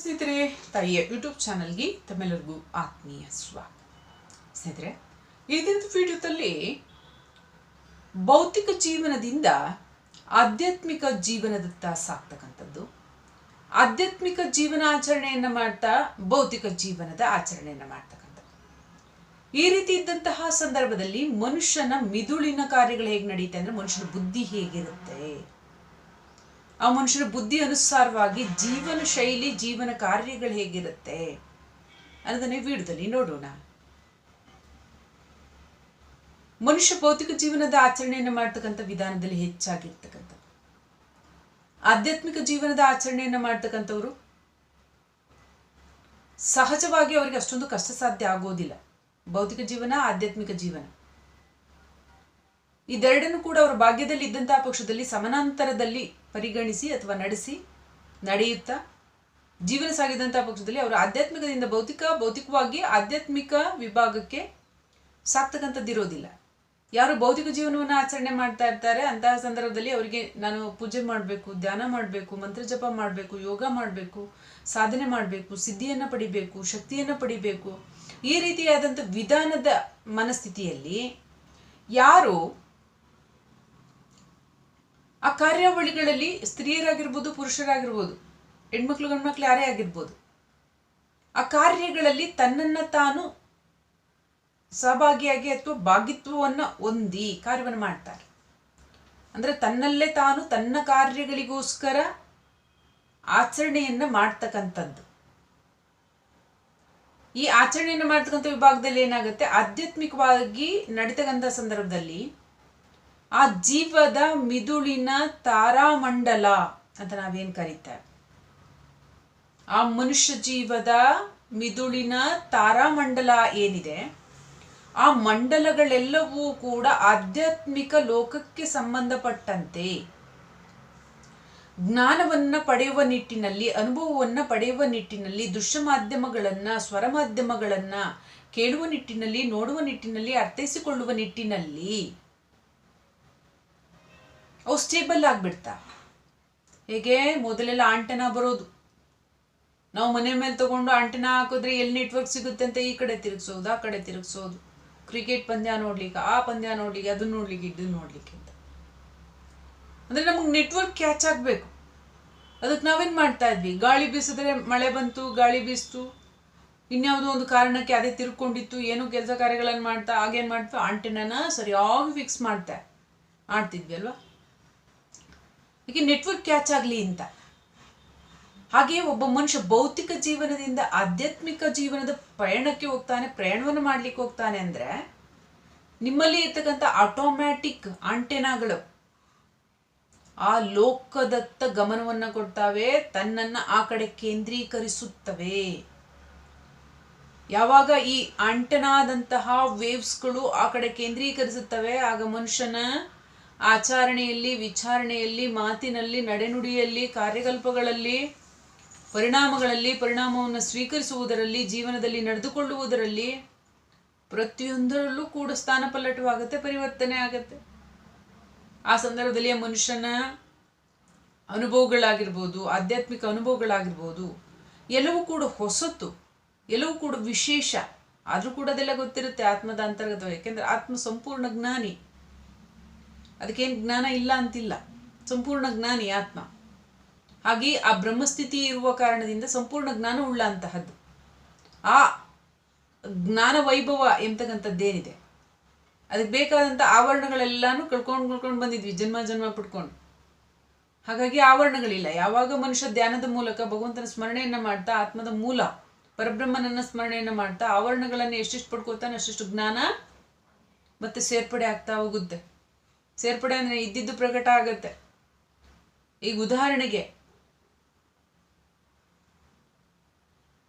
ಸ್ನೇಹಿತರೆ, ತಾಯಿಯ ಯೂಟ್ಯೂಬ್ ಚಾನಲ್ಗೆ ತಮ್ಮೆಲ್ಲರಿಗೂ ಆತ್ಮೀಯ ಸ್ವಾಗತ. ಸ್ನೇಹಿತರೆ, ಈ ದಿನದ ವಿಡಿಯೋದಲ್ಲಿ ಭೌತಿಕ ಜೀವನದಿಂದ ಆಧ್ಯಾತ್ಮಿಕ ಜೀವನದತ್ತ ಸಾಕ್ತಕ್ಕಂಥದ್ದು ಆಧ್ಯಾತ್ಮಿಕ ಜೀವನ ಆಚರಣೆಯನ್ನು ಮಾಡ್ತಾ ಭೌತಿಕ ಜೀವನದ ಆಚರಣೆಯನ್ನು ಮಾಡ್ತಕ್ಕಂಥದ್ದು. ಈ ರೀತಿ ಇದ್ದಂತಹ ಸಂದರ್ಭದಲ್ಲಿ ಮನುಷ್ಯನ ಮಿದುಳಿನ ಕಾರ್ಯಗಳು ಹೇಗೆ ನಡೆಯುತ್ತೆ ಅಂದರೆ ಮನುಷ್ಯನ ಬುದ್ಧಿ ಹೇಗಿರುತ್ತೆ? ಆ ಮನುಷ್ಯರ ಬುದ್ಧಿ ಅನುಸಾರವಾಗಿ ಜೀವನ ಶೈಲಿ, ಜೀವನ ಕಾರ್ಯಗಳು ಹೇಗಿರುತ್ತೆ ಅನ್ನೋದನ್ನೇ ವೀಡಿಯೋದಲ್ಲಿ ನೋಡೋಣ. ಮನುಷ್ಯ ಭೌತಿಕ ಜೀವನದ ಆಚರಣೆಯನ್ನು ಮಾಡ್ತಕ್ಕಂಥ ವಿಧಾನದಲ್ಲಿ ಹೆಚ್ಚಾಗಿರ್ತಕ್ಕಂಥ ಆಧ್ಯಾತ್ಮಿಕ ಜೀವನದ ಆಚರಣೆಯನ್ನು ಮಾಡ್ತಕ್ಕಂಥವ್ರು ಸಹಜವಾಗಿ ಅವರಿಗೆ ಅಷ್ಟೊಂದು ಕಷ್ಟ ಸಾಧ್ಯ ಆಗೋದಿಲ್ಲ. ಭೌತಿಕ ಜೀವನ, ಆಧ್ಯಾತ್ಮಿಕ ಜೀವನ. ಇದೆರಡನ್ನು ಕೂಡ ಅವರ ಭಾಗ್ಯದಲ್ಲಿ ಇದ್ದಂತಹ ಪಕ್ಷದಲ್ಲಿ ಸಮಾನಾಂತರದಲ್ಲಿ ಪರಿಗಣಿಸಿ ಅಥವಾ ನಡೆಸಿ ನಡೆಯುತ್ತಾ ಜೀವನ ಸಾಗಿದಂತಹ ಪಕ್ಷದಲ್ಲಿ ಅವರು ಆಧ್ಯಾತ್ಮಿಕದಿಂದ ಭೌತಿಕ, ಭೌತಿಕವಾಗಿ ಆಧ್ಯಾತ್ಮಿಕ ವಿಭಾಗಕ್ಕೆ ಸಾಕ್ತಕ್ಕಂಥದ್ದಿರೋದಿಲ್ಲ ಯಾರು ಭೌತಿಕ ಜೀವನವನ್ನು ಆಚರಣೆ ಮಾಡ್ತಾ ಇರ್ತಾರೆ, ಅಂತಹ ಸಂದರ್ಭದಲ್ಲಿ ಅವರಿಗೆ ನಾನು ಪೂಜೆ ಮಾಡಬೇಕು, ಧ್ಯಾನ ಮಾಡಬೇಕು, ಮಂತ್ರ ಜಪ ಮಾಡಬೇಕು, ಯೋಗ ಮಾಡಬೇಕು, ಸಾಧನೆ ಮಾಡಬೇಕು, ಸಿದ್ಧಿಯನ್ನು ಪಡಿಬೇಕು, ಶಕ್ತಿಯನ್ನು ಪಡಿಬೇಕು, ಈ ರೀತಿಯಾದಂಥ ವಿಧಾನದ ಮನಸ್ಥಿತಿಯಲ್ಲಿ ಯಾರು ಆ ಕಾರ್ಯಾವಳಿಗಳಲ್ಲಿ ಸ್ತ್ರೀಯರಾಗಿರ್ಬೋದು, ಪುರುಷರಾಗಿರ್ಬೋದು, ಹೆಣ್ಮಕ್ಳು, ಗಂಡ್ಮಕ್ಳು ಯಾರೇ ಆಗಿರ್ಬೋದು, ಆ ಕಾರ್ಯಗಳಲ್ಲಿ ತನ್ನನ್ನು ತಾನು ಸಹಭಾಗಿಯಾಗಿ ಅಥವಾ ಭಾಗಿತ್ವವನ್ನು ಹೊಂದಿ ಕಾರ್ಯವನ್ನು ಮಾಡ್ತಾರೆ. ಅಂದರೆ ತನ್ನಲ್ಲೇ ತಾನು ತನ್ನ ಕಾರ್ಯಗಳಿಗೋಸ್ಕರ ಆಚರಣೆಯನ್ನು ಮಾಡ್ತಕ್ಕಂಥದ್ದು. ಈ ಆಚರಣೆಯನ್ನು ಮಾಡ್ತಕ್ಕಂಥ ವಿಭಾಗದಲ್ಲಿ ಏನಾಗುತ್ತೆ? ಆಧ್ಯಾತ್ಮಿಕವಾಗಿ ನಡೀತಕ್ಕಂಥ ಸಂದರ್ಭದಲ್ಲಿ ಆ ಜೀವದ ಮಿದುಳಿನ ತಾರಾಮಂಡಲ ಅಂತ ನಾವೇನು ಕರೀತೇವೆ ಆ ಮನುಷ್ಯ ಜೀವದ ಮಿದುಳಿನ ತಾರಾಮಂಡಲ ಏನಿದೆ? ಆ ಮಂಡಲಗಳೆಲ್ಲವೂ ಕೂಡ ಆಧ್ಯಾತ್ಮಿಕ ಲೋಕಕ್ಕೆ ಸಂಬಂಧಪಟ್ಟಂತೆ. ಜ್ಞಾನವನ್ನ ಪಡೆಯುವ ನಿಟ್ಟಿನಲ್ಲಿ, ಅನುಭವವನ್ನು ಪಡೆಯುವ ನಿಟ್ಟಿನಲ್ಲಿ ದೃಶ್ಯ ಮಾಧ್ಯಮಗಳನ್ನ ಸ್ವರ ಮಾಧ್ಯಮಗಳನ್ನ ಕೇಳುವ ನಿಟ್ಟಿನಲ್ಲಿ, ನೋಡುವ ನಿಟ್ಟಿನಲ್ಲಿ, ಅರ್ಥೈಸಿಕೊಳ್ಳುವ ನಿಟ್ಟಿನಲ್ಲಿ ಅವು ಸ್ಟೇಬಲ್ ಆಗಿಬಿಡ್ತಾ. ಹೇಗೆ? ಮೊದಲೆಲ್ಲ ಆಂಟೆನ ಬರೋದು. ನಾವು ಮನೆ ಮೇಲೆ ತಗೊಂಡು ಆಂಟೆನ ಹಾಕಿದ್ರೆ ಎಲ್ಲಿ ನೆಟ್ವರ್ಕ್ ಸಿಗುತ್ತೆ ಅಂತ ಈ ಕಡೆ ತಿರುಗಿಸೋದು, ಆ ಕಡೆ ತಿರುಗಿಸೋದು. ಕ್ರಿಕೆಟ್ ಪಂದ್ಯ ನೋಡ್ಲಿಕ್ಕೆ, ಆ ಪಂದ್ಯ ನೋಡ್ಲಿಕ್ಕೆ, ಅದನ್ನ ನೋಡ್ಲಿಕ್ಕೆ, ಇದನ್ನ ನೋಡ್ಲಿಕ್ಕೆ ಅಂತ. ಅಂದ್ರೆ ನಮಗೆ ನೆಟ್ವರ್ಕ್ ಕ್ಯಾಚ್ ಆಗಬೇಕು. ಅದಕ್ಕೆ ನಾವೇನು ಮಾಡ್ತಾ ಇದ್ವಿ? ಗಾಳಿ ಬೀಸಿದ್ರೆ ಮಳೆ ಬಂತು, ಗಾಳಿ ಬೀಸ್ತು. ಇನ್ಯಾವುದೋ ಒಂದು ಕಾರಣಕ್ಕೆ ಅದೇ ತಿರ್ಕೊಂಡಿತ್ತು, ಏನು ಕೆಲಸ ಕಾರ್ಯಗಳನ್ನು ಮಾಡ್ತಾ, ಹಾಗೇನು ಮಾಡ್ತಾ, ಆಂಟೆನನ ಸರಿಯಾಗಿ ಫಿಕ್ಸ್ ಮಾಡ್ತಾ ಆಡ್ತಿದ್ವಿ ಅಲ್ವಾ? ಈಗ ನೆಟ್ವರ್ಕ್ ಕ್ಯಾಚ್ ಆಗಲಿ ಅಂತ. ಹಾಗೆಯೇ ಒಬ್ಬ ಮನುಷ್ಯ ಭೌತಿಕ ಜೀವನದಿಂದ ಆಧ್ಯಾತ್ಮಿಕ ಜೀವನದ ಪ್ರಯಾಣಕ್ಕೆ ಹೋಗ್ತಾನೆ, ಪ್ರಯಾಣವನ್ನು ಮಾಡ್ಲಿಕ್ಕೆ ಹೋಗ್ತಾನೆ ಅಂದ್ರೆ ನಿಮ್ಮಲ್ಲಿ ಇರ್ತಕ್ಕಂಥ ಆಟೋಮ್ಯಾಟಿಕ್ ಆಂಟೆನಾಗಳು ಆ ಲೋಕದತ್ತ ಗಮನವನ್ನ ಕೊಡ್ತಾವೆ, ತನ್ನನ್ನು ಆ ಕಡೆ ಕೇಂದ್ರೀಕರಿಸುತ್ತವೆ. ಯಾವಾಗ ಈ ಆಂಟೆನಾದಂತಹ ವೇವ್ಸ್ಗಳು ಆ ಕಡೆ ಕೇಂದ್ರೀಕರಿಸುತ್ತವೆ, ಆಗ ಮನುಷ್ಯನ ಆಚರಣೆಯಲ್ಲಿ, ವಿಚಾರಣೆಯಲ್ಲಿ, ಮಾತಿನಲ್ಲಿ, ನಡೆನುಡಿಯಲ್ಲಿ, ಕಾರ್ಯಕಲ್ಪಗಳಲ್ಲಿ, ಪರಿಣಾಮಗಳಲ್ಲಿ, ಪರಿಣಾಮವನ್ನು ಸ್ವೀಕರಿಸುವುದರಲ್ಲಿ, ಜೀವನದಲ್ಲಿ ನಡೆದುಕೊಳ್ಳುವುದರಲ್ಲಿ ಪ್ರತಿಯೊಂದರಲ್ಲೂ ಕೂಡ ಸ್ಥಾನ ಪಲ್ಲಟವಾಗುತ್ತೆ, ಪರಿವರ್ತನೆ ಆಗುತ್ತೆ. ಆ ಸಂದರ್ಭದಲ್ಲಿ ಮನುಷ್ಯನ ಅನುಭವಗಳಾಗಿರ್ಬೋದು, ಆಧ್ಯಾತ್ಮಿಕ ಅನುಭವಗಳಾಗಿರ್ಬೋದು, ಎಲ್ಲವೂ ಕೂಡ ಹೊಸತು, ಎಲ್ಲವೂ ಕೂಡ ವಿಶೇಷ. ಆದರೂ ಕೂಡ ಅದೆಲ್ಲ ಗೊತ್ತಿರುತ್ತೆ ಆತ್ಮದ ಅಂತರ್ಗತವಾಗಿ. ಯಾಕೆಂದ್ರೆ ಆತ್ಮ ಸಂಪೂರ್ಣ ಜ್ಞಾನಿ. ಅದಕ್ಕೇನು ಜ್ಞಾನ ಇಲ್ಲ ಅಂತಿಲ್ಲ. ಸಂಪೂರ್ಣ ಜ್ಞಾನಿ ಆತ್ಮ. ಹಾಗೆ ಆ ಬ್ರಹ್ಮಸ್ಥಿತಿ ಇರುವ ಕಾರಣದಿಂದ ಸಂಪೂರ್ಣ ಜ್ಞಾನ ಉಳ್ಳ ಅಂತಹದ್ದು. ಆ ಜ್ಞಾನ ವೈಭವ ಎಂತಕ್ಕಂಥದ್ದೇನಿದೆ? ಅದಕ್ಕೆ ಬೇಕಾದಂಥ ಆವರಣಗಳೆಲ್ಲಾನು ಕಳ್ಕೊಂಡು ಕಳ್ಕೊಂಡು ಬಂದಿದ್ವಿ, ಜನ್ಮ ಜನ್ಮ ಪಡ್ಕೊಂಡು ಹಾಗಾಗಿ ಆವರಣಗಳಿಲ್ಲ. ಯಾವಾಗ ಮನುಷ್ಯ ಧ್ಯಾನದ ಮೂಲಕ ಭಗವಂತನ ಸ್ಮರಣೆಯನ್ನು ಮಾಡ್ತಾ, ಆತ್ಮದ ಮೂಲ, ಪರಬ್ರಹ್ಮನನ್ನ ಸ್ಮರಣೆಯನ್ನು ಮಾಡ್ತಾ, ಆವರಣಗಳನ್ನು ಎಷ್ಟೆಷ್ಟು ಪಡ್ಕೋತಾನೆ ಅಷ್ಟೆಷ್ಟು ಜ್ಞಾನ ಮತ್ತೆ ಸೇರ್ಪಡೆ ಆಗ್ತಾ ಹೋಗುತ್ತೆ. ಸೇರ್ಪಡೆ ಅಂದರೆ ಇದ್ದಿದ್ದು ಪ್ರಕಟ ಆಗತ್ತೆ. ಈಗ ಉದಾಹರಣೆಗೆ,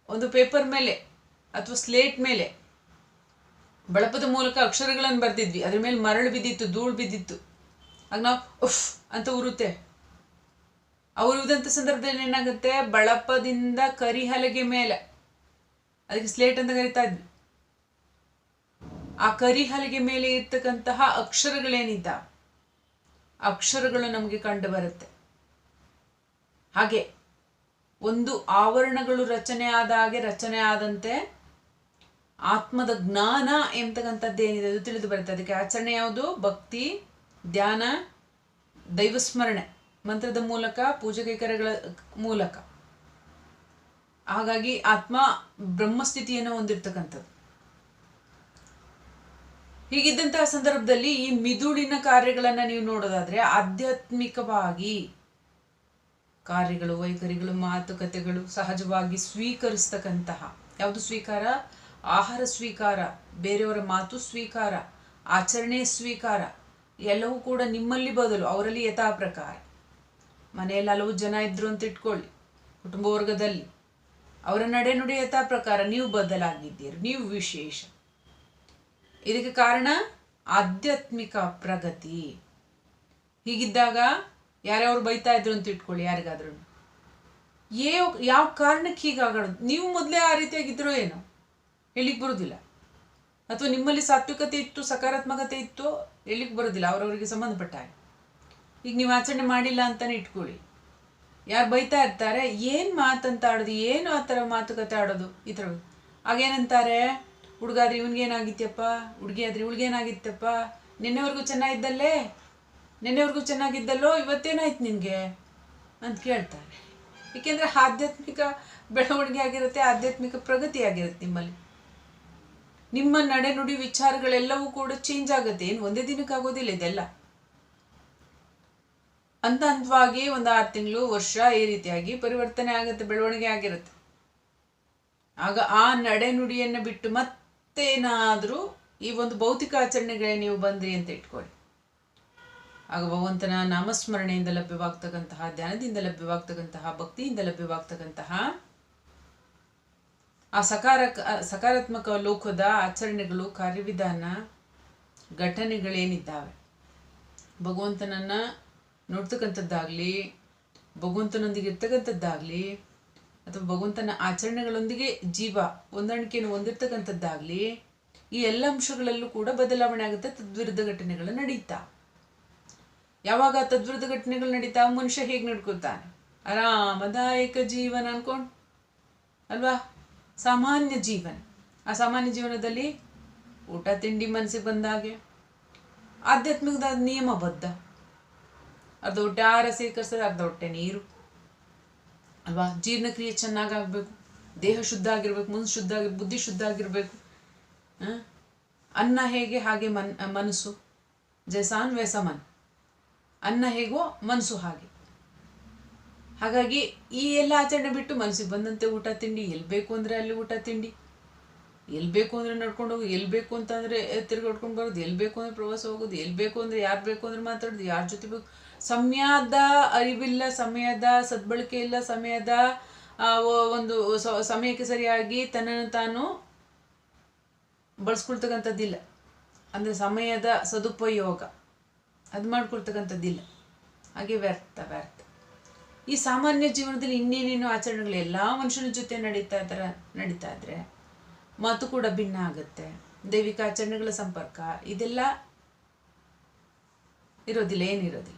ಒಂದು ಪೇಪರ್ ಮೇಲೆ ಅಥವಾ ಸ್ಲೇಟ್ ಮೇಲೆ ಬಳಪದ ಮೂಲಕ ಅಕ್ಷರಗಳನ್ನು ಬರ್ತಿದ್ವಿ ಅದ್ರ ಮೇಲೆ ಮರಳು ಬಿದ್ದಿತ್ತು, ಧೂಳು ಬಿದ್ದಿತ್ತು. ಆಗ ನಾವು ಉಫ್ ಅಂತ ಉರುತ್ತೆ. ಉರಿದಂಥ ಸಂದರ್ಭದಲ್ಲಿ ಏನಾಗುತ್ತೆ? ಬಳಪದಿಂದ ಕರಿಹಲಗೆ ಮೇಲೆ. ಅದಕ್ಕೆ ಸ್ಲೇಟ್ ಅಂತ ಕರಿತಾ ಇದ್ವಿ. ಆ ಕರಿಹಲಗೆ ಮೇಲೆ ಇರ್ತಕ್ಕಂತಹ ಅಕ್ಷರಗಳೇನಿದ್ದ ಅಕ್ಷರಗಳು ನಮಗೆ ಕಂಡು ಬರುತ್ತೆ ಹಾಗೆ ಒಂದು ಆವರಣಗಳು ರಚನೆ ಆದ ಹಾಗೆ ರಚನೆ ಆದಂತೆ ಆತ್ಮದ ಜ್ಞಾನ ಎಂತಕ್ಕಂಥದ್ದು ಏನಿದೆ ಅದು ತಿಳಿದು ಬರುತ್ತೆ. ಅದಕ್ಕೆ ಆಚರಣೆ ಯಾವುದು? ಭಕ್ತಿ, ಧ್ಯಾನ, ದೈವಸ್ಮರಣೆ ಮಂತ್ರದ ಮೂಲಕ ಪೂಜೆ ಕೈಕರಗಳ ಮೂಲಕ. ಹಾಗಾಗಿ ಆತ್ಮ ಬ್ರಹ್ಮಸ್ಥಿತಿಯನ್ನು ಹೊಂದಿರ್ತಕ್ಕಂಥದ್ದು. ಹೀಗಿದ್ದಂತಹ ಸಂದರ್ಭದಲ್ಲಿ ಈ ಮಿದುಳಿನ ಕಾರ್ಯಗಳನ್ನು ನೀವು ನೋಡೋದಾದ್ರೆ ಆಧ್ಯಾತ್ಮಿಕವಾಗಿ ಕಾರ್ಯಗಳು, ವೈಖರಿಗಳು, ಮಾತುಕತೆಗಳು ಸಹಜವಾಗಿ ಸ್ವೀಕರಿಸ್ತಕ್ಕಂತಹ. ಯಾವುದು ಸ್ವೀಕಾರ? ಆಹಾರ ಸ್ವೀಕಾರ, ಬೇರೆಯವರ ಮಾತು ಸ್ವೀಕಾರ, ಆಚರಣೆ ಸ್ವೀಕಾರ, ಎಲ್ಲವೂ ಕೂಡ ನಿಮ್ಮಲ್ಲಿ ಬದಲು, ಅವರಲ್ಲಿ ಯಥಾ ಪ್ರಕಾರ ಮನೆಯಲ್ಲಿ ಹಲವು ಜನ ಇದ್ರು ಅಂತ ಇಟ್ಕೊಳ್ಳಿ ಕುಟುಂಬ ವರ್ಗದಲ್ಲಿ ಅವರ ನಡೆನುಡಿ ಯಥಾ ಪ್ರಕಾರ ನೀವು ಬದಲಾಗಿದ್ದೀರಿ, ನೀವು ವಿಶೇಷ. ಇದಕ್ಕೆ ಕಾರಣ ಆಧ್ಯಾತ್ಮಿಕ ಪ್ರಗತಿ. ಹೀಗಿದ್ದಾಗ ಯಾರ್ಯಾರು ಬೈತಾ ಇದ್ರು ಅಂತ ಇಟ್ಕೊಳ್ಳಿ, ಯಾರಿಗಾದ್ರೂ. ಏ ಯಾವ ಕಾರಣಕ್ಕೆ ಹೀಗಾಗೋದು? ನೀವು ಮೊದಲೇ ಆ ರೀತಿಯಾಗಿದ್ರೋ ಏನೋ? ಹೇಳಿಕ್ ಬರೋದಿಲ್ಲ. ಅಥವಾ ನಿಮ್ಮಲ್ಲಿ ಸಾತ್ವಿಕತೆ ಇತ್ತು, ಸಕಾರಾತ್ಮಕತೆ ಇತ್ತು ಹೇಳಿಕ್ ಬರೋದಿಲ್ಲ. ಅವರವರಿಗೆ ಸಂಬಂಧಪಟ್ಟ ಈಗ ನೀವು ಆಚರಣೆ ಮಾಡಿಲ್ಲ ಅಂತಾನೆ ಇಟ್ಕೊಳ್ಳಿ. ಯಾರು ಬೈತಾ ಇರ್ತಾರೆ, ಏನು ಮಾತಂತ ಆಡೋದು, ಏನು ಆ ಥರ ಮಾತುಕತೆ ಆಡೋದು, ಈ ಥರ. ಆಗೇನಂತಾರೆ ಹುಡುಗಾದ್ರೆ ಇವನಿಗೇನಾಗಿತ್ತಪ್ಪ ಹುಡುಗಿ ಆದ್ರೆ ಇವಳಿಗೇನಾಗಿತ್ತಪ್ಪ ನಿನ್ನೆವರೆಗೂ ಚೆನ್ನಾಗಿದ್ದಲ್ಲೇ? ನಿನ್ನೆವರೆಗೂ ಚೆನ್ನಾಗಿದ್ದಲ್ಲೋ? ಇವತ್ತೇನಾಯ್ತು ನಿನಗೆ? ಅಂತ ಕೇಳ್ತಾರೆ. ಏಕೆಂದರೆ ಆಧ್ಯಾತ್ಮಿಕ ಬೆಳವಣಿಗೆ ಆಗಿರುತ್ತೆ, ಆಧ್ಯಾತ್ಮಿಕ ಪ್ರಗತಿ ಆಗಿರುತ್ತೆ ನಿಮ್ಮಲ್ಲಿ. ನಿಮ್ಮ ನಡೆನುಡಿ ವಿಚಾರಗಳೆಲ್ಲವೂ ಕೂಡ ಚೇಂಜ್ ಆಗುತ್ತೆ. ಏನು, ಒಂದೇ ದಿನಕ್ಕೆ ಆಗೋದಿಲ್ಲ ಇದೆಲ್ಲ. ಹಂತ ಹಂತವಾಗಿ ಒಂದು ಆರು ತಿಂಗಳು, ವರ್ಷ ಈ ರೀತಿಯಾಗಿ ಪರಿವರ್ತನೆ ಆಗುತ್ತೆ, ಬೆಳವಣಿಗೆ ಆಗಿರುತ್ತೆ. ಆಗ ಆ ನಡೆನುಡಿಯನ್ನು ಬಿಟ್ಟು ಮತ್ತೇನಾದರೂ ಈ ಒಂದು ಭೌತಿಕ ಆಚರಣೆಗಳೇ ನೀವು ಬಂದ್ರಿ ಅಂತ ಇಟ್ಕೊಳ್ಳಿ. ಆಗ ಭಗವಂತನ ನಾಮಸ್ಮರಣೆಯಿಂದ ಲಭ್ಯವಾಗ್ತಕ್ಕಂತಹ, ಧ್ಯಾನದಿಂದ ಲಭ್ಯವಾಗ್ತಕ್ಕಂತಹ, ಭಕ್ತಿಯಿಂದ ಲಭ್ಯವಾಗ್ತಕ್ಕಂತಹ ಆ ಸಕಾರ ಸಕಾರಾತ್ಮಕ ಲೋಕದ ಆಚರಣೆಗಳು, ಕಾರ್ಯವಿಧಾನ, ಘಟನೆಗಳೇನಿದ್ದಾವೆ? ಭಗವಂತನನ್ನ ನೋಡ್ತಕ್ಕಂಥದ್ದಾಗಲಿ ಭಗವಂತನೊಂದಿಗೆ ಇರ್ತಕ್ಕಂಥದ್ದಾಗಲಿ ಅಥವಾ ಭಗವಂತನ ಆಚರಣೆಗಳೊಂದಿಗೆ ಜೀವ ಹೊಂದಾಣಿಕೆಯನ್ನು ಹೊಂದಿರ್ತಕ್ಕಂಥದ್ದಾಗಲಿ, ಈ ಎಲ್ಲ ಅಂಶಗಳಲ್ಲೂ ಕೂಡ ಬದಲಾವಣೆ ಆಗುತ್ತೆ, ತದ್ವಿರುದ್ಧ ಘಟನೆಗಳು ನಡೀತಾ. ಯಾವಾಗ ತದ್ವಿರುದ್ಧ ಘಟನೆಗಳು ನಡೀತಾ? ಮನುಷ್ಯ ಹೇಗೆ ನಡ್ಕೊತಾನೆ ಆರಾಮದಾಯಕ ಜೀವನ ಅನ್ಕೊಂಡು, ಅಲ್ವಾ? ಸಾಮಾನ್ಯ ಜೀವನ. ಆ ಸಾಮಾನ್ಯ ಜೀವನದಲ್ಲಿ ಊಟ, ತಿಂಡಿ ಮನಸ್ಸಿಗೆ ಬಂದಾಗೆ ಆಧ್ಯಾತ್ಮಿಕದ ನಿಯಮಬದ್ಧ. ಅರ್ಧ ಹೊಟ್ಟೆ, ಆಹಾರ ಸೇಕರಿಸೋದು ಅರ್ಧ ಹೊಟ್ಟೆ ನೀರು. ಅಲ್ವಾ? ಜೀರ್ಣಕ್ರಿಯೆ ಚೆನ್ನಾಗಾಗಬೇಕು, ದೇಹ ಶುದ್ಧ ಆಗಿರ್ಬೇಕು ಮನಸ್ಸು ಶುದ್ಧ ಆಗಿ ಬುದ್ಧಿ ಶುದ್ಧ ಆಗಿರಬೇಕು ಅನ್ನ ಹೇಗೆ, ಹಾಗೆ ಮನ್, ಮನಸ್ಸು. ಜೈಸಾನ್ ವೈಸ ಮನ್ ಅನ್ನ ಹೇಗೋ, ಮನಸ್ಸು ಹಾಗೆ. ಹಾಗಾಗಿ ಈ ಎಲ್ಲ ಆಚರಣೆ ಬಿಟ್ಟು ಮನಸ್ಸಿಗೆ ಬಂದಂತೆ ಊಟ, ತಿಂಡಿ ಎಲ್ಲಿ ಬೇಕು ಅಂದರೆ ಅಲ್ಲಿ ಊಟ, ತಿಂಡಿ. ಎಲ್ಲಿ ಬೇಕು ಅಂದರೆ ನಡ್ಕೊಂಡು ಹೋಗಿ ಎಲ್ಲಿ ಬೇಕು ಅಂತಂದರೆ ತಿರ್ಗಾಡ್ಕೊಂಡು ಬರೋದು ಎಲ್ಲಿ ಬೇಕು ಅಂದರೆ ಪ್ರವಾಸ ಹೋಗೋದು ಎಲ್ಲಿ ಬೇಕು ಅಂದರೆ ಯಾರು ಬೇಕು ಅಂದರೆ ಮಾತಾಡೋದು, ಯಾರ ಜೊತೆ ಬೇಕು ಸಮಯದ ಅರಿವಿಲ್ಲ, ಸಮಯದ ಸದ್ಬಳಕೆ ಇಲ್ಲ, ಸಮಯದ ಒಂದು ಸಮಯಕ್ಕೆ ಸರಿಯಾಗಿ ತನ್ನನ್ನು ತಾನು ಬಳಸ್ಕೊಳ್ತಕ್ಕಂಥದ್ದಿಲ್ಲ. ಅಂದರೆ ಸಮಯದ ಸದುಪಯೋಗ. ಅದು ಮಾಡ್ಕೊಳ್ತಕ್ಕಂಥದ್ದಿಲ್ಲ. ಹಾಗೆ ವ್ಯರ್ಥ ವ್ಯರ್ಥ. ಈ ಸಾಮಾನ್ಯ ಜೀವನದಲ್ಲಿ ಇನ್ನೇನೇನು ಆಚರಣೆಗಳು ಎಲ್ಲ ಮನುಷ್ಯನ ಜೊತೆ ನಡೀತಾ ಇದ್ರ, ನಡೀತಾ ಇದ್ರೆ ಮಾತು ಕೂಡ ಭಿನ್ನ ಆಗುತ್ತೆ. ದೈವಿಕ ಆಚರಣೆಗಳ ಸಂಪರ್ಕ ಇದೆಲ್ಲ ಇರೋದಿಲ್ಲ, ಏನಿರೋದಿಲ್ಲ.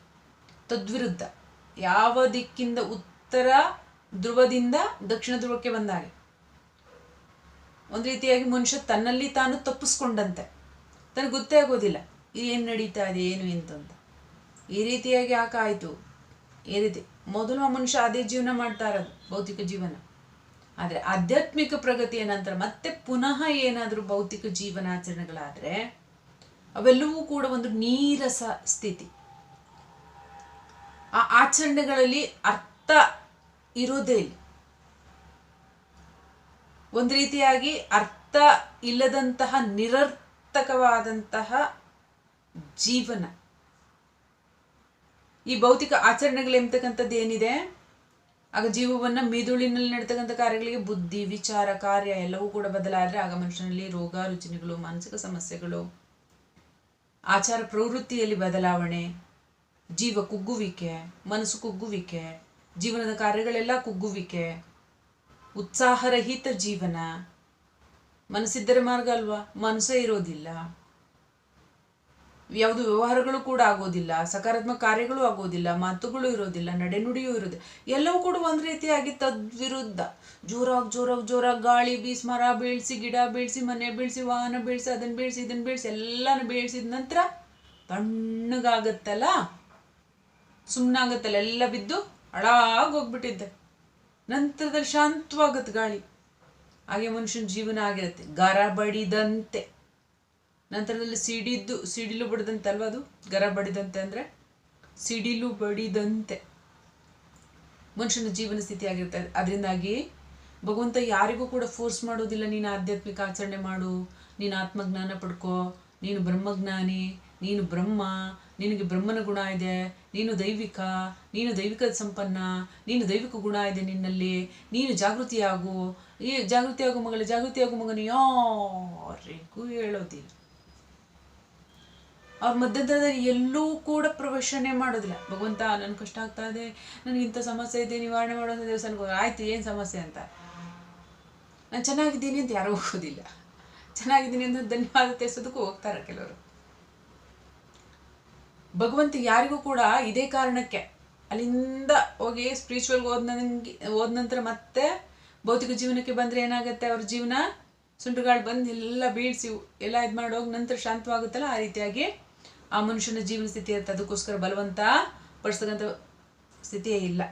ತದ್ವಿರುದ್ಧ. ಯಾವ ದಿಕ್ಕಿಂದ ಉತ್ತರ ಧ್ರುವದಿಂದ ದಕ್ಷಿಣ ಧ್ರುವಕ್ಕೆ ಬಂದಾಗೆ? ಒಂದು ರೀತಿಯಾಗಿ ಮನುಷ್ಯ ತನ್ನಲ್ಲಿ ತಾನು ತಪ್ಪಿಸ್ಕೊಂಡಂತೆ. ತನಗೆ ಗೊತ್ತೇ ಆಗೋದಿಲ್ಲ, ಏನು ನಡೀತಾ ಇದೆ, ಏನು ಎಂತ ಅಂತ ಈ ರೀತಿಯಾಗಿ ಯಾಕಾಯಿತು ಈ ರೀತಿ ಮೊದಲು ಆ ಮನುಷ್ಯ ಅದೇ ಜೀವನ ಮಾಡ್ತಾ ಇರೋದು, ಭೌತಿಕ ಜೀವನ. ಆದರೆ ಆಧ್ಯಾತ್ಮಿಕ ಪ್ರಗತಿಯ ನಂತರ ಮತ್ತೆ ಪುನಃ ಏನಾದರೂ ಭೌತಿಕ ಜೀವನಾಚರಣೆಗಳಾದರೆ, ಅವೆಲ್ಲವೂ ಕೂಡ ಒಂದು ನೀರಸ ಸ್ಥಿತಿ. ಆ ಆಚರಣೆಗಳಲ್ಲಿ ಅರ್ಥ ಇರೋದೇ ಇಲ್ಲ. ಒಂದು ರೀತಿಯಾಗಿ ಅರ್ಥ ಇಲ್ಲದಂತಹ ನಿರರ್ಥಕವಾದಂತಹ ಜೀವನ. ಈ ಭೌತಿಕ ಆಚರಣೆಗಳು ಏನಿದೆ? ಆಗ ಜೀವವನ್ನ ಮಿದುಳಿನಲ್ಲಿ ನಡ್ತಕ್ಕಂಥ ಕಾರ್ಯಗಳಿಗೆ ಬುದ್ಧಿ, ವಿಚಾರ, ಕಾರ್ಯ ಎಲ್ಲವೂ ಕೂಡ ಬದಲಾದರೆ ಆಗ ಮನುಷ್ಯನಲ್ಲಿ ರೋಗ ರುಚಿನಗಳು ಮಾನಸಿಕ ಸಮಸ್ಯೆಗಳು, ಆಚಾರ ಪ್ರವೃತ್ತಿಯಲ್ಲಿ ಬದಲಾವಣೆ ಜೀವ ಕುಗ್ಗುವಿಕೆ, ಮನಸ್ಸು ಕುಗ್ಗುವಿಕೆ, ಜೀವನದ ಕಾರ್ಯಗಳೆಲ್ಲ ಕುಗ್ಗುವಿಕೆ, ಉತ್ಸಾಹರಹಿತ ಜೀವನ. ಮನಸ್ಸಿದ್ದರೆ ಮಾರ್ಗ ಅಲ್ವಾ? ಮನಸ್ಸೇ ಇರೋದಿಲ್ಲ. ಯಾವುದು ವ್ಯವಹಾರಗಳು ಕೂಡ ಆಗೋದಿಲ್ಲ, ಸಕಾರಾತ್ಮಕ ಕಾರ್ಯಗಳು ಆಗೋದಿಲ್ಲ, ಮಾತುಗಳು ಇರೋದಿಲ್ಲ, ನಡೆನುಡಿಯೂ ಇರೋದಿಲ್ಲ. ಎಲ್ಲವೂ ಕೂಡ ಒಂದು ರೀತಿಯಾಗಿ ತದ್ವಿರುದ್ಧ. ಜೋರಾಗಿ ಜೋರಾಗಿ ಜೋರಾಗಿ ಗಾಳಿ ಬೀಸಿ ಮರ ಬೀಳ್ಸಿ, ಗಿಡ ಬೀಳ್ಸಿ, ಮನೆ ಬೀಳ್ಸಿ, ವಾಹನ ಬೀಳ್ಸಿ ಅದನ್ನು ಬೀಳ್ಸಿ ಇದನ್ನು ಬೀಳ್ಸಿ, ಎಲ್ಲನೂ ಬೀಳ್ಸಿದ ನಂತರ ತಣ್ಣಗಾಗತ್ತಲ್ಲ? ಸುಮ್ಮನಾಗತ್ತಲ್ಲ ಎಲ್ಲ ಬಿದ್ದು ಹೋಗ್ಬಿಟ್ಟಿದ್ದೆ ನಂತರದಲ್ಲಿ ಶಾಂತವಾಗತ್ತೆ ಗಾಳಿ. ಹಾಗೆ ಮನುಷ್ಯನ ಜೀವನ ಆಗಿರುತ್ತೆ. ಗರ ಬಡಿದಂತೆ. ನಂತರದಲ್ಲಿ ಸಿಡಿದ್ದು, ಸಿಡಿಲು ಬಡಿದಂತೆ ಅಲ್ವಾ ಅದು? ಗರ ಬಡಿದಂತೆ ಅಂದರೆ ಸಿಡಿಲು ಬಡಿದಂತೆ. ಮನುಷ್ಯನ ಜೀವನ ಸ್ಥಿತಿ ಆಗಿರುತ್ತೆ. ಅದರಿಂದಾಗಿ ಭಗವಂತ ಯಾರಿಗೂ ಕೂಡ ಫೋರ್ಸ್ ಮಾಡೋದಿಲ್ಲ, ನೀನು ಆಧ್ಯಾತ್ಮಿಕ ಆಚರಣೆ ಮಾಡು, ನೀನು ಆತ್ಮಜ್ಞಾನ ಪಡ್ಕೋ, ನೀನು ಬ್ರಹ್ಮಜ್ಞಾನಿ, ನೀನು ಬ್ರಹ್ಮ, ನಿನಗೆ ಬ್ರಹ್ಮನ ಗುಣ ಇದೆ ನೀನು ದೈವಿಕ ನೀನು ದೈವಿಕ ಸಂಪನ್ನ, ನೀನು ದೈವಿಕ ಗುಣ ಇದೆ ನಿನ್ನಲ್ಲಿ, ನೀನು ಜಾಗೃತಿಯಾಗು. ಈ ಜಾಗೃತಿಯಾಗು ಜಾಗೃತಿ ಜಾಗೃತಿಯಾಗು ಮಗನು, ಯಾರಿಗೂ ಹೇಳೋದಿಲ್ಲ. ಅವ್ರ ಮಧ್ಯದಲ್ಲಿ ಎಲ್ಲೂ ಕೂಡ ಪ್ರವೇಶನೇ ಮಾಡೋದಿಲ್ಲ. ಭಗವಂತ ನನ್ಗೆ ಕಷ್ಟ ಆಗ್ತಾ ಇದೆ, ನನಗೆ ಇಂಥ ಸಮಸ್ಯೆ ಇದೆ ನಿವಾರಣೆ ಮಾಡೋದು ದೇವಸ್ಥಾನಕ್ಕೆ ಆಯ್ತು, ಏನು ಸಮಸ್ಯೆ ಅಂತ. ನಾನು ಚೆನ್ನಾಗಿದ್ದೀನಿ ಅಂತ ಯಾರೂ ಹೋಗೋದಿಲ್ಲ. ಚೆನ್ನಾಗಿದ್ದೀನಿ ಅಂತ ಧನ್ಯವಾದ ತಿಳಿಸೋದಕ್ಕೂ ಹೋಗ್ತಾರೆ ಕೆಲವರು. ಭಗವಂತ ಯಾರಿಗೂ ಕೂಡ ಇದೇ ಕಾರಣಕ್ಕೆ ಅಲ್ಲಿಂದ ಹೋಗಿ ಸ್ಪಿರಿಚುವಲ್ಗೆ ಹೋದ ನನಗೆ ಹೋದ ನಂತರ ಮತ್ತೆ ಭೌತಿಕ ಜೀವನಕ್ಕೆ ಬಂದರೆ ಏನಾಗುತ್ತೆ? ಅವ್ರ ಜೀವನ ಸುಂಟುಗಾಳು ಬಂದು ಎಲ್ಲ ಬೀಳ್ಸಿ, ಎಲ್ಲ ಇದು ಮಾಡೋಗಿ ನಂತರ ಶಾಂತವಾಗುತ್ತಲ್ಲ? ಆ ರೀತಿಯಾಗಿ ಆ ಮನುಷ್ಯನ ಜೀವನ ಸ್ಥಿತಿ ಇರುತ್ತೆ ಅದಕ್ಕೋಸ್ಕರ ಬಲವಂತ ಪಡಿಸ್ತಕ್ಕಂಥ ಸ್ಥಿತಿಯೇ ಇಲ್ಲ.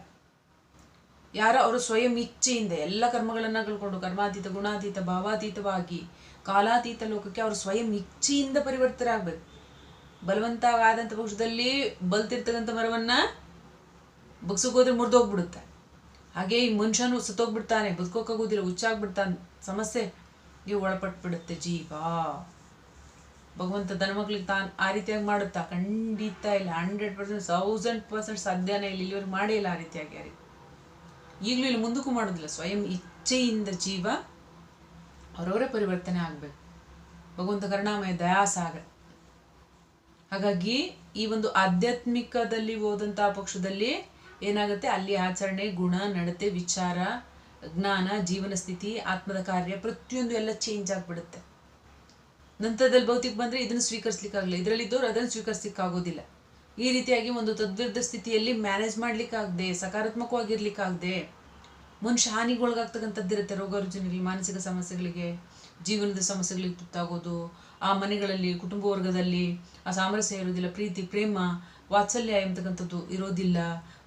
ಯಾರೋ ಅವರು ಸ್ವಯಂ ಇಚ್ಛೆಯಿಂದ ಎಲ್ಲ ಕರ್ಮಗಳನ್ನು ಕಳ್ಕೊಂಡು ಕರ್ಮಾತೀತ, ಗುಣಾತೀತ, ಭಾವಾತೀತವಾಗಿ ಕಾಲಾತೀತ ಲೋಕಕ್ಕೆ ಅವರು ಸ್ವಯಂ ಇಚ್ಛೆಯಿಂದ ಪರಿವರ್ತರಾಗಬೇಕು. ಬಲವಂತವಾದಂಥ ಪಕ್ಷದಲ್ಲಿ ಬಲ್ತಿರ್ತಕ್ಕಂಥ ಮರವನ್ನ ಬಗ್ಸೋಕೋದ್ರೆ ಮುರಿದೋಗ್ಬಿಡುತ್ತೆ. ಹಾಗೆ ಈ ಮನುಷ್ಯನು ಸತ್ತೋಗ್ಬಿಡ್ತಾನೆ ಬದುಕೋಕ್ಕಾಗೋದಿಲ್ಲ ಹುಚ್ಚಾಗ್ಬಿಡ್ತಾನೆ. ಸಮಸ್ಯೆ. ನೀವು ಒಳಪಟ್ಬಿಡುತ್ತೆ ಜೀವ. ಭಗವಂತ ಮಕ್ಳಿಗೆ ತಾನು ಆ ರೀತಿಯಾಗಿ ಮಾಡುತ್ತಾ? ಖಂಡಿತ ಇಲ್ಲ. ಹಂಡ್ರೆಡ್ ಪರ್ಸೆಂಟ್ ತೌಸಂಡ್ ಪರ್ಸೆಂಟ್ ಸಾಧ್ಯನೇ ಇಲ್ಲ. ಇಲ್ಲಿವರೆಗೆ ಮಾಡೇ ಇಲ್ಲ ಆ ರೀತಿಯಾಗಿ ಯಾರಿಗೆ. ಈಗಲೂ ಇಲ್ಲಿ ಮುಂದಕ್ಕೂ ಮಾಡೋದಿಲ್ಲ. ಸ್ವಯಂ ಇಚ್ಛೆಯಿಂದ ಜೀವ ಅವರವರೇ ಪರಿವರ್ತನೆ ಆಗಬೇಕು. ಭಗವಂತ ಕರುಣಾಮಯ, ದಯಾಸಾಗರ. ಹಾಗಾಗಿ ಈ ಒಂದು ಆಧ್ಯಾತ್ಮಿಕದಲ್ಲಿ ಹೋದಂತಹ ಪಕ್ಷದಲ್ಲಿ ಏನಾಗುತ್ತೆ? ಅಲ್ಲಿ ಆಚರಣೆ, ಗುಣ, ನಡತೆ, ವಿಚಾರ, ಜ್ಞಾನ, ಜೀವನ ಸ್ಥಿತಿ, ಆತ್ಮದ ಕಾರ್ಯ ಪ್ರತಿಯೊಂದು ಎಲ್ಲ ಚೇಂಜ್ ಆಗಿಬಿಡುತ್ತೆ. ನಂತರದಲ್ಲಿ ಭೌತಿಕ ಬಂದ್ರೆ ಇದನ್ನು ಸ್ವೀಕರಿಸ್ಲಿಕ್ಕಾಗಲ್ಲ. ಇದರಲ್ಲಿದ್ದವ್ರು ಅದನ್ನು ಸ್ವೀಕರಿಸ್ಲಿಕ್ಕಾಗೋದಿಲ್ಲ. ಈ ರೀತಿಯಾಗಿ ಒಂದು ತದ್ವಿರುದ್ಧ ಸ್ಥಿತಿಯಲ್ಲಿ ಮ್ಯಾನೇಜ್ ಮಾಡ್ಲಿಕ್ಕಾಗದೆ, ಸಕಾರಾತ್ಮಕವಾಗಿರ್ಲಿಕ್ಕಾಗದೆ, ಮನುಷ್ಯ ಹಾನಿಗೊಳಗಾಗ್ತಕ್ಕಂಥದ್ದಿರುತ್ತೆ ರೋಗ ರುಜಿನಗಳಿಗೆ ಮಾನಸಿಕ ಸಮಸ್ಯೆಗಳಿಗೆ, ಜೀವನದ ಸಮಸ್ಯೆಗಳಿಗೆ ತುತ್ತಾಗೋದು ಆ ಮನೆಗಳಲ್ಲಿ, ಕುಟುಂಬ ವರ್ಗದಲ್ಲಿ ಆ ಸಾಮರಸ್ಯ ಇರೋದಿಲ್ಲ ಪ್ರೀತಿ, ಪ್ರೇಮ, ವಾತ್ಸಲ್ಯ ಎಂಬತಕ್ಕಂಥದ್ದು ಇರೋದಿಲ್ಲ.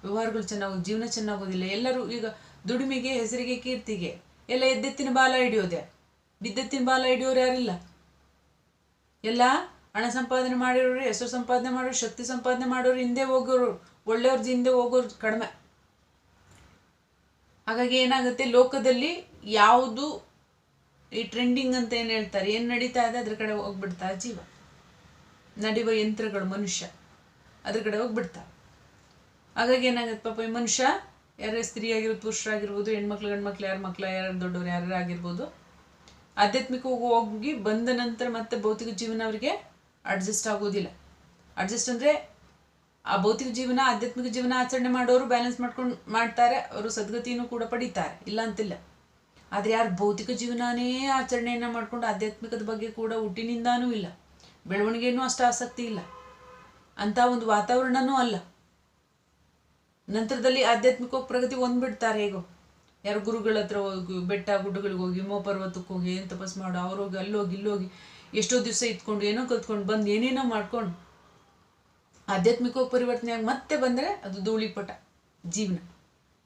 ವ್ಯವಹಾರಗಳು ಚೆನ್ನಾಗಿ, ಜೀವನ ಚೆನ್ನಾಗೋದಿಲ್ಲ. ಎಲ್ಲರೂ ಈಗ ದುಡಿಮೆಗೆ, ಹೆಸರಿಗೆ, ಕೀರ್ತಿಗೆ ಎಲ್ಲ ಎದ್ದೆತ್ತಿನ ಬಾಲ ಹಿಡಿಯೋದೆ. ಬಿದ್ದೆತ್ತಿನ ಬಾಲ ಹಿಡಿಯೋರು ಯಾರಿಲ್ಲ? ಎಲ್ಲ ಹಣ ಸಂಪಾದನೆ ಮಾಡಿರೋರು, ಹೆಸರು ಸಂಪಾದನೆ ಮಾಡೋರು ಶಕ್ತಿ ಸಂಪಾದನೆ ಮಾಡೋರು ಹಿಂದೆ ಹೋಗೋರು ಒಳ್ಳೆಯವ್ರ ಹಿಂದೆ ಹೋಗೋರು ಕಡಿಮೆ. ಹಾಗಾಗಿ ಏನಾಗುತ್ತೆ? ಲೋಕದಲ್ಲಿ ಯಾವುದು ಈ ಟ್ರೆಂಡಿಂಗ್ ಅಂತ ಏನು ಹೇಳ್ತಾರೆ? ಏನು ನಡೀತಾ ಇದೆ? ಅದ್ರ ಕಡೆ ಹೋಗ್ಬಿಡ್ತಾ ಜೀವ. ನಡೆಯುವ ಯಂತ್ರಗಳು ಮನುಷ್ಯ. ಅದ್ರ ಕಡೆ ಹೋಗ್ಬಿಡ್ತಾ. ಹಾಗಾಗಿ ಏನಾಗುತ್ತೆ ಪಾಪ ಈ ಮನುಷ್ಯ? ಯಾರೇ ಸ್ತ್ರೀ ಆಗಿರ್ಬೋದು ಪುರುಷರಾಗಿರ್ಬೋದು ಹೆಣ್ಮಕ್ಳು, ಗಂಡ್ಮಕ್ಳು, ಯಾರ ಮಕ್ಳು, ಯಾರು ದೊಡ್ಡವ್ರು, ಯಾರು ಆಗಿರ್ಬೋದು, ಆಧ್ಯಾತ್ಮಿಕ ಹೋಗಿ ಬಂದ ನಂತರ ಮತ್ತೆ ಭೌತಿಕ ಜೀವನ ಅವರಿಗೆ ಅಡ್ಜಸ್ಟ್ ಆಗೋದಿಲ್ಲ. ಅಡ್ಜಸ್ಟ್ ಅಂದರೆ ಆ ಭೌತಿಕ ಜೀವನ, ಆಧ್ಯಾತ್ಮಿಕ ಜೀವನ ಆಚರಣೆ ಮಾಡೋರು ಬ್ಯಾಲೆನ್ಸ್ ಮಾಡ್ಕೊಂಡು ಮಾಡ್ತಾರೆ, ಅವರು ಸದ್ಗತಿಯನ್ನು ಕೂಡ ಪಡೀತಾರೆ. ಇಲ್ಲ ಅಂತಿಲ್ಲ. ಆದರೆ ಯಾರು ಭೌತಿಕ ಜೀವನನೇ ಆಚರಣೆಯನ್ನು ಮಾಡ್ಕೊಂಡು ಆಧ್ಯಾತ್ಮಿಕದ ಬಗ್ಗೆ ಕೂಡ ಹುಟ್ಟಿನಿಂದಾನೂ ಇಲ್ಲ. ಬೆಳವಣಿಗೆನೂ ಅಷ್ಟು ಆಸಕ್ತಿ ಇಲ್ಲ. ಅಂಥ ಒಂದು ವಾತಾವರಣನೂ ಅಲ್ಲ. ನಂತರದಲ್ಲಿ ಆಧ್ಯಾತ್ಮಿಕ ಪ್ರಗತಿ ಹೊಂದ್ಬಿಡ್ತಾರೆ ಹೇಗೋ? ಯಾರು ಗುರುಗಳ ಹತ್ರ ಹೋಗಿ, ಬೆಟ್ಟ ಗುಡ್ಡಗಳಿಗೆ ಹೋಗಿ, ಹಿಮ ಪರ್ವತಕ್ಕೆ ಹೋಗಿ, ಏನು ತಪಸ್ ಮಾಡು ಅವ್ರೋಗಿ ಅಲ್ಲೋಗಿ ಇಲ್ಲೋಗಿ ಎಷ್ಟೋ ದಿವಸ ಇತ್ಕೊಂಡು ಏನೋ ಕಲ್ತ್ಕೊಂಡು ಬಂದು ಏನೇನೋ ಮಾಡ್ಕೊಂಡು ಆಧ್ಯಾತ್ಮಿಕ ಪರಿವರ್ತನೆಯಾಗಿ ಮತ್ತೆ ಬಂದರೆ ಅದು ಧೂಳಿಪಟ, ಜೀವನ.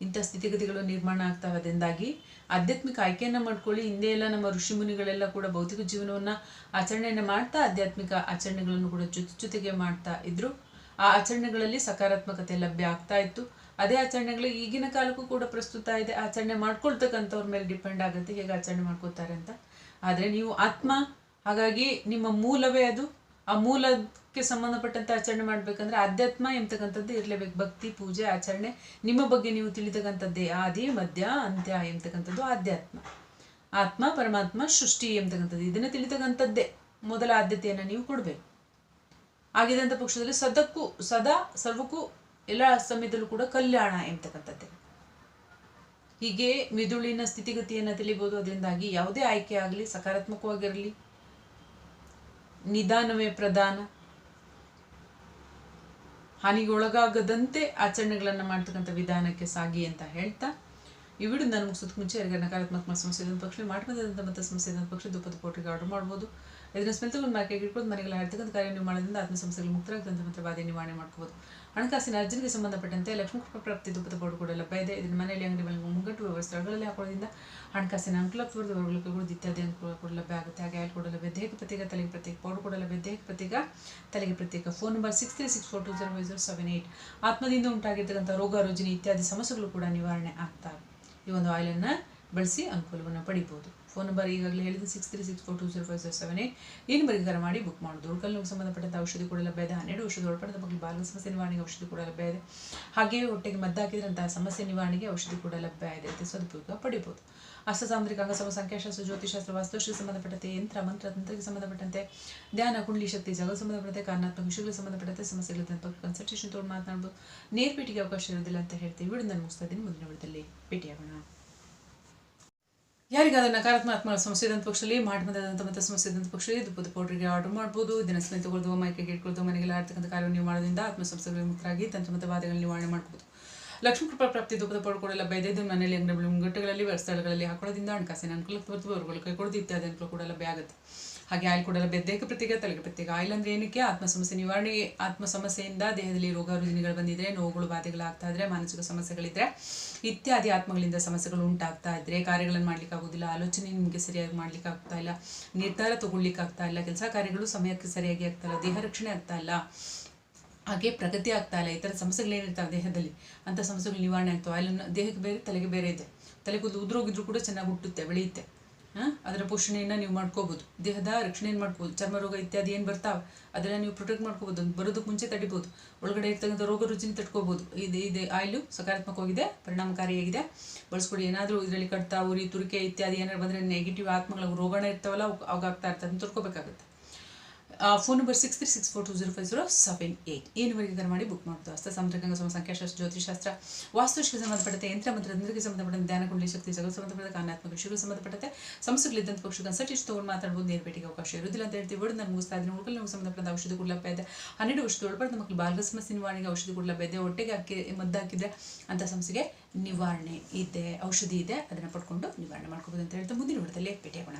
ಇಂಥ ಸ್ಥಿತಿಗತಿಗಳು ನಿರ್ಮಾಣ ಆಗ್ತಾ ಅದರಿಂದಾಗಿ ಆಧ್ಯಾತ್ಮಿಕ ಆಯ್ಕೆಯನ್ನು ಮಾಡ್ಕೊಳ್ಳಿ. ಹಿಂದೆ ಎಲ್ಲ ನಮ್ಮ ಋಷಿಮುನಿಗಳೆಲ್ಲ ಕೂಡ ಭೌತಿಕ ಜೀವನವನ್ನು ಆಚರಣೆಯನ್ನು ಮಾಡ್ತಾ ಆಧ್ಯಾತ್ಮಿಕ ಆಚರಣೆಗಳನ್ನು ಕೂಡ ಜೊತೆ ಜೊತೆಗೆ ಮಾಡ್ತಾ ಇದ್ರು. ಆ ಆಚರಣೆಗಳಲ್ಲಿ ಸಕಾರಾತ್ಮಕತೆ ಲಭ್ಯ ಆಗ್ತಾ ಇತ್ತು. ಅದೇ ಆಚರಣೆಗಳು ಈಗಿನ ಕಾಲಕ್ಕೂ ಕೂಡ ಪ್ರಸ್ತುತ ಇದೆ. ಆಚರಣೆ ಮಾಡ್ಕೊಳ್ತಕ್ಕಂಥವ್ರ ಮೇಲೆ ಡಿಪೆಂಡ್ ಆಗುತ್ತೆ ಹೇಗೆ ಆಚರಣೆ ಮಾಡ್ಕೋತಾರೆ ಅಂತ. ಆದರೆ ನೀವು ಆತ್ಮ, ಹಾಗಾಗಿ ನಿಮ್ಮ ಮೂಲವೇ ಅದು. ಆ ಮೂಲಕ್ಕೆ ಸಂಬಂಧಪಟ್ಟಂತ ಆಚರಣೆ ಮಾಡ್ಬೇಕಂದ್ರೆ ಆಧ್ಯಾತ್ಮ ಎಂತಕ್ಕಂಥದ್ದು ಇರಲೇಬೇಕು. ಭಕ್ತಿ, ಪೂಜೆ, ಆಚರಣೆ ನಿಮ್ಮ ಬಗ್ಗೆ ನೀವು ತಿಳಿತಕ್ಕಂಥದ್ದೇ. ಆದಿ, ಮಧ್ಯ, ಅಂತ್ಯ ಎಂತಕ್ಕಂಥದ್ದು ಆಧ್ಯಾತ್ಮ. ಆತ್ಮ, ಪರಮಾತ್ಮ, ಸೃಷ್ಟಿ ಎಂಬತಕ್ಕಂಥದ್ದು ಇದನ್ನು ತಿಳಿತಕ್ಕಂಥದ್ದೇ. ಮೊದಲ ಆದ್ಯತೆಯನ್ನು ನೀವು ಕೊಡಬೇಕು. ಆಗಿದಂಥ ಪಕ್ಷದಲ್ಲಿ ಸದಕ್ಕೂ, ಸದಾ, ಸರ್ವಕ್ಕೂ, ಎಲ್ಲ ಸಮಯದಲ್ಲೂ ಕೂಡ ಕಲ್ಯಾಣ ಎಂತಕ್ಕಂಥದ್ದೇ ಹೀಗೆ ಮಿದುಳಿನ ಸ್ಥಿತಿಗತಿಯನ್ನು ತಿಳಿಬೋದು. ಅದರಿಂದಾಗಿ ಯಾವುದೇ ಆಯ್ಕೆ ಆಗಲಿ, ಸಕಾರಾತ್ಮಕವಾಗಿರಲಿ, ನಿಧಾನವೇ ಪ್ರಧಾನ. ಹಾನಿಗೆ ಒಳಗಾಗದಂತೆ ಆಚರಣೆಗಳನ್ನು ಮಾಡ್ತಕ್ಕಂಥ ವಿಧಾನಕ್ಕೆ ಸಾಗಿ ಅಂತ ಹೇಳ್ತಾ, ಈ ವಿಡಿಯೋ ನಾನು ಮುಗಿಸೋದಕ್ಕೆ ಮುಂಚೆ ಯಾರಿಗೆ ನಕಾರಾತ್ಮಕ ಸಮಸ್ಯೆ ಇದ್ದ ಪಕ್ಷ ಮಾಡ್ಬೋದಂತ ಮತ್ತೆ ಸಮಸ್ಯೆ ಇದ್ದ ಪಕ್ಷ ದುಪ್ಪದ ಪೋಟಿಗೆ ಆರ್ಡರ್ ಮಾಡ್ಬೋದು. ಇದನ್ನ ಸ್ಮೆಲ್ ತಗೊಂಡು ಮಾರ್ಕೆಟ್ ಇಟ್ಕೊಂಡು ಮನೆಗೆಲ್ಲ ಹೇಳ್ತಕ್ಕಂಥ ಕಾರ್ಯ ನೀವು ಮಾಡೋದ್ರಿಂದ ಆತ್ಮ ಸಮಸ್ಯೆಗಳು ಮುಕ್ತರಾಗ್ತಂತ ಮಾತ್ರ ಬಾಧೆ ನಿವಾರಣೆ ಮಾಡ್ಕೋಬೋದು. ಹಣಕಾಸಿನ ಅರ್ಜನೆಗೆ ಸಂಬಂಧಪಟ್ಟಂತೆ ಲಕ್ಷ್ಮೀ ಪ್ರಾಪ್ತಿ ದುಪ್ಪದ ಬೋರ್ಡ್ ಕೂಡ ಲಭ್ಯ ಇದೆ ಇದನ್ನು ಮನೆಯಲ್ಲಿ ಅಂಗಡಿ ಮೇಲೆ ಮುಂಗಟ್ಟು ವ್ಯವಸ್ಥೆ ಸ್ಥಳಗಳಲ್ಲಿ ಹಾಕೋದ್ರಿಂದ ಹಣಕಾಸಿನ ಅನುಕೂಲ ತೋರಿದ ವರ್ಗಗಳು ಇತ್ಯಾದಿ ಅನುಕೂಲ ಕೂಡ ಲಭ್ಯ ಆಗುತ್ತೆ. ಹಾಗೆ ಆಯಿಲ್ ಕೂಡ ಲಭ್ಯ. ದೇಹಕ್ಕೆ ಪ್ರತ್ಯೇಕ, ತಲೆಗೆ ಪ್ರತ್ಯೇಕ ಪೌಡರ್ ಕೂಡ ಲಭ್ಯ. ದೇಹಕ್ಕೆ ಪ್ರತ್ಯೇಕ, ತಲೆಗೆ ಪ್ರತ್ಯೇಕ. Phone number six three six four two zero zero seven eight ಆತ್ಮದಿಂದ ಉಂಟಾಗಿರ್ತಕ್ಕಂಥ ರೋಗ, ರುಜಿನಿ ಇತ್ಯಾದಿ ಸಮಸ್ಯೆಗಳು ಕೂಡ ನಿವಾರಣೆ ಆಗ್ತಾ ಈ ಒಂದು ಆಯಿಲನ್ನು ಬಳಸಿ ಅನುಕೂಲವನ್ನು ಪಡಿಬೋದು ಫೋನ್ ನಂಬರ್ ಈಗಾಗಲೇ ಹೇಳಿದ six three six four two zero five zero seven eight ಈ ಬರೀ ಕರೆ ಮಾಡಿ ಬುಕ್ ಮಾಡೋದು ಉಳ್ಕಲ್ಲಿಗೆ ಸಂಬಂಧಪಟ್ಟಂಥ ಔಷಧಿ ಕೂಡ ಲಭ್ಯ ಇದೆ ಹನ್ನೆರಡು ಔಷಧ ಒಳಪಡದ ಬಗ್ಗೆ ಬಾಲ ಸಮಸ್ಯೆ ನಿವಾರಣೆಗೆ ಔಷಧಿ ಕೂಡ ಲಭ್ಯ ಇದೆ ಹಾಗೆಯೇ ಹೊಟ್ಟೆಗೆ ಮದ್ದಾಕಿದ್ರಂತಹ ಸಮಸ್ಯೆ ನಿವಾರಣೆಗೆ ಔಷಧಿ ಕೂಡ ಲಭ್ಯ ಇದೆ ಅಂತ ಸದುಪಯೋಗ ಪಡಿಬೋದು. ಸಾಮುದ್ರಿಕ ಅಂಗಸಮ ಸಂಖ್ಯಾಶಾಸ್ತ್ರ ಜ್ಯೋತಿಷಾಸ್ತ್ರ ವಾಸ್ತುಶಿಗೆ ಸಂಬಂಧಪಟ್ಟಂತೆ, ಯಂತ್ರ, ಮಂತ್ರ ತಂತ್ರಕ್ಕೆ ಸಂಬಂಧಪಟ್ಟಂತೆ, ಧ್ಯಾನ, ಕುಂಡಲಿ, ಶಕ್ತಿ ಜಗತ್ ಸಂಬಂಧಪಟ್ಟಂತೆ, ಕಾರಣಾತ್ಮಕ ವಿಷಯಗಳಿಗೆ ಸಂಬಂಧಪಟ್ಟಂತೆ ಸಮಸ್ಯೆಗಳ ಕನ್ಸಲ್ಟೇಷನ್ ತೊಗೊಂಡು ಮಾತನಾಡ್ಬೋದು. ನೇರ್ಪೇಟಿಗೆ ಅವಕಾಶ ಇರೋದಿಲ್ಲ ಅಂತ ಹೇಳ್ತೀವಿ. ವಿಡಿಯೋ ನಾನು ಮುಗಿಸ್ತಾ ಇದ್ದೀನಿ. ಮುಂದಿನ ವಿಡಿಯೋದಲ್ಲಿ ಭೇಟಿಯಾಗೋಣ. ಯಾರಿಗಾದ ನಕಾರಾತ್ಮಕ ಸಮಸ್ಯೆ ಇದ್ದಂಥ ಪಕ್ಷದಲ್ಲಿ ಮಾಡಿದಂಥ ಮತ್ತು ಸಮಸ್ಯೆ ಇದ್ದಂಥ ಪಕ್ಷದಲ್ಲಿ ದುಪ್ಪದ ಪೌಡ್ರಿಗೆ ಆರ್ಡರ್ ಮಾಡ್ಬೋದು, ದಿನ ಸ್ಮೆಲ್ ತಗೊಳ್ದು ಮೈಕೆ ಇಟ್ಕೊಳ್ಳೋದು ಮನೆಗೆಲ್ಲ ಆಡ್ತಕ್ಕಂಥ ಕಾರ್ಯವನ್ನು ನೀವು ಮಾಡೋದ್ರಿಂದ ಆತ್ಮ ಸಮಸ್ಯೆಗಳಿಗೆ ಮುಕ್ತರಾಗಿ ತಂತ್ರ ಮತ್ತು ಬಾಧೆಗಳನ್ನು ನಿವಾರಣೆ ಮಾಡ್ಬೋದು. ಲಕ್ಷ್ಮೀ ಕೃಪಾ ಪ್ರಾಪ್ತಿ ದುಪ್ಪದ ಪೌಡರ್ ಕೂಡ ಇದು ಮನೆಯಲ್ಲಿ ಅಂಗಡಿ ಮುಂಗಟ್ಟುಗಳಲ್ಲಿ ಸ್ಥಳಗಳಲ್ಲಿ ಹಾಕೊಳ್ಳೋದ್ರಿಂದ ಹಣಕಾಸಿನ ಅನುಕೂಲ ತೋರಿತು ಅವರುಗಳು ಕೈಕೊಡೋದು ಇತ್ಯಾದಿ ಅನುಕೂಲ ಕೂಡ ಲಭ್ಯ ಆಗುತ್ತೆ. ಹಾಗೆ ಆಯಿಲ್ ಕೂಡ ದೇಹಕ್ಕೆ ಪ್ರತ್ಯೇಕ, ತಲೆಗೆ ಪ್ರತ್ಯೇಕ. ಆಯಿಲ್ ಅಂದ್ರೆ ಏನಕ್ಕೆ? ಆತ್ಮ ಸಮಸ್ಯೆ ನಿವಾರಣೆ ಆತ್ಮ ಸಮಸ್ಯೆಯಿಂದ ದೇಹದಲ್ಲಿ ರೋಗ ರುಜಿನಿಗಳು ಬಂದಿದ್ರೆ, ನೋವುಗಳು ಬಾಧೆಗಳಾಗ್ತಾ ಇದ್ರೆ, ಮಾನಸಿಕ ಸಮಸ್ಯೆಗಳಿದ್ರೆ ಇತ್ಯಾದಿ ಆತ್ಮಗಳಿಂದ ಸಮಸ್ಯೆಗಳು ಉಂಟಾಗ್ತಾ ಇದ್ರೆ ಕಾರ್ಯಗಳನ್ನು ಮಾಡ್ಲಿಕ್ಕೆ ಆಗೋದಿಲ್ಲ ಆಲೋಚನೆ ನಿಮಗೆ ಸರಿಯಾಗಿ ಮಾಡ್ಲಿಕ್ಕೆ ಆಗ್ತಾ ಇಲ್ಲ, ನಿರ್ಧಾರ ತಗೊಳ್ಲಿಕ್ಕೆ ಆಗ್ತಾ ಇಲ್ಲ, ಕೆಲಸ ಕಾರ್ಯಗಳು ಸಮಯಕ್ಕೆ ಸರಿಯಾಗಿ ಆಗ್ತಾ ಇಲ್ಲ, ದೇಹ ರಕ್ಷಣೆ ಆಗ್ತಾ ಇಲ್ಲ, ಹಾಗೆ ಪ್ರಗತಿ ಆಗ್ತಾ ಇಲ್ಲ, ಈ ಥರ ಸಮಸ್ಯೆಗಳೇನಿರ್ತಾವೆ ದೇಹದಲ್ಲಿ? ಅಂಥ ಸಮಸ್ಯೆಗಳು ನಿವಾರಣೆ ಆಗ್ತವೆ. ಆಯಿಲ್ ದೇಹಕ್ಕೆ ಬೇರೆ, ತಲೆಗೆ ಬೇರೆ ಇದೆ. ತಲೆ ಕೂದಲು ಉದ್ರೋಗಿದ್ರು ಕೂಡ ಚೆನ್ನಾಗಿ ಹುಟ್ಟುತ್ತೆ, ಬೆಳೆಯುತ್ತೆ. ಅದರ ಪೋಷಣೆಯನ್ನು ನೀವು ಮಾಡ್ಕೋಬೋದು. ದೇಹದ ರಕ್ಷಣೆ ಮಾಡ್ಕೋಬೋದು? ಚರ್ಮ ರೋಗ ಇತ್ಯಾದಿ ಏನು ಬರ್ತಾವೆ? ಅದನ್ನು ನೀವು ಪ್ರೊಟೆಕ್ಟ್ ಮಾಡ್ಕೋಬೋದು. ಬರೋದಕ್ಕೆ ಮುಂಚೆ ತಡಿಬೋದು. ಒಳಗಡೆ ಇರ್ತಕ್ಕಂಥ ರೋಗ ರುಚಿನ ತಡ್ಕೋಬೋದು ಇದು ಇದೆ ಆಯಿಲು ಸಕಾರಾತ್ಮಕವಾಗಿದೆ, ಪರಿಣಾಮಕಾರಿಯಾಗಿದೆ. ಬಳಸ್ಕೊಡಿ ಏನಾದರೂ ಇದರಲ್ಲಿ ಕಟ್ತಾ ಉರಿ, ತುರಿಕೆ ಇತ್ಯಾದಿ ಏನಾದ್ರು ಬಂದರೆ ನೆಗೆಟಿವ್ ಆತ್ಮಗಳ ರೋಗಣ ಇರ್ತಾವಲ್ಲ, ಅವು ಅವಾಗ ಆಗ್ತಾ ಇರ್ತದೆ. ಅದನ್ನ ತಡ್ಕೋಬೇಕಾಗುತ್ತೆ. Phone number six three six four two zero five zero seven eight ಈ ನಂಬರ್ಗೆ ಕರೆ ಮಾಡಿ ಬುಕ್ ಮಾಡ್ತು ಹಸ್ತ ಸಾಮುದ್ರಿಕ ಸಮ, ಸಂಖ್ಯಾಶಾಸ್ತ್ರ ಜ್ಯೋತಿಷಾಸ್ತ್ರ ವಾಸ್ತುಶಿಗೆ ಸಂಬಂಧಪಟ್ಟಂತೆ ಯಂತ್ರ ಮಂತ್ರ ತಂತ್ರಕ್ಕೆ ಸಂಬಂಧಪಟ್ಟಂತೆ ಧ್ಯಾನ ಕುಂಡಲಿ, ಶಕ್ತಿ ಜಗತ್ ಸಂಬಂಧಪಟ್ಟ ಕಾರಣಾತ್ಮಕ ವಿಷಯಗಳು ಸಂಬಂಧಪಟ್ಟಂತೆ ಸಮಸ್ಯೆಗಳಿದ್ದಂಥ ಪಕ್ಷ ಕನ್ಸಲ್ಟೇಷನ್ ತೊಗೊಂಡು ಮಾತಾಡ್ಬೋದು. ನೇರ ಭೇಟಿಗೆ ಅವಕಾಶ ಇರುವುದಿಲ್ಲ ಅಂತ ಹೇಳ್ತೀವಿ. ಬಿಡು ನಾನು ಮುಗಿಸ್ತಾ ಇದ್ದೀನಿ ಉಳ್ಕಲ್ಲಿ ನಮಗೆ ಸಂಬಂಧಪಟ್ಟಂತ ಔಷಧಿ ಲಭ್ಯ ಇದೆ. ಹನ್ನೆರಡು ವರ್ಷದ ಒಳಪಡ್ತ ಮಕ್ಕಳು ಬಾಲ್ಗ ಸಮಸ್ಯೆ ನಿವಾರಣೆಗೆ ಔಷಧಿ ಕೂಡ ಲಭ್ಯ ಇದೆ. ಹೊಟ್ಟೆಗೆ ಹಾಕಿ ಮದ್ದಾಕಿದ್ರೆ ಅಂತ ಸಮಸ್ಯೆಗೆ ನಿವಾರಣೆ ಇದೆ, ಔಷಧಿ ಇದೆ. ಅದನ್ನು ಪಡ್ಕೊಂಡು ನಿವಾರಣೆ ಮಾಡ್ಕೋಬೋದು ಅಂತ ಹೇಳ್ತಾ ಮುಂದಿನ ವಿಡದಲ್ಲಿ ಭೇಟಿಯಾಗೋಣ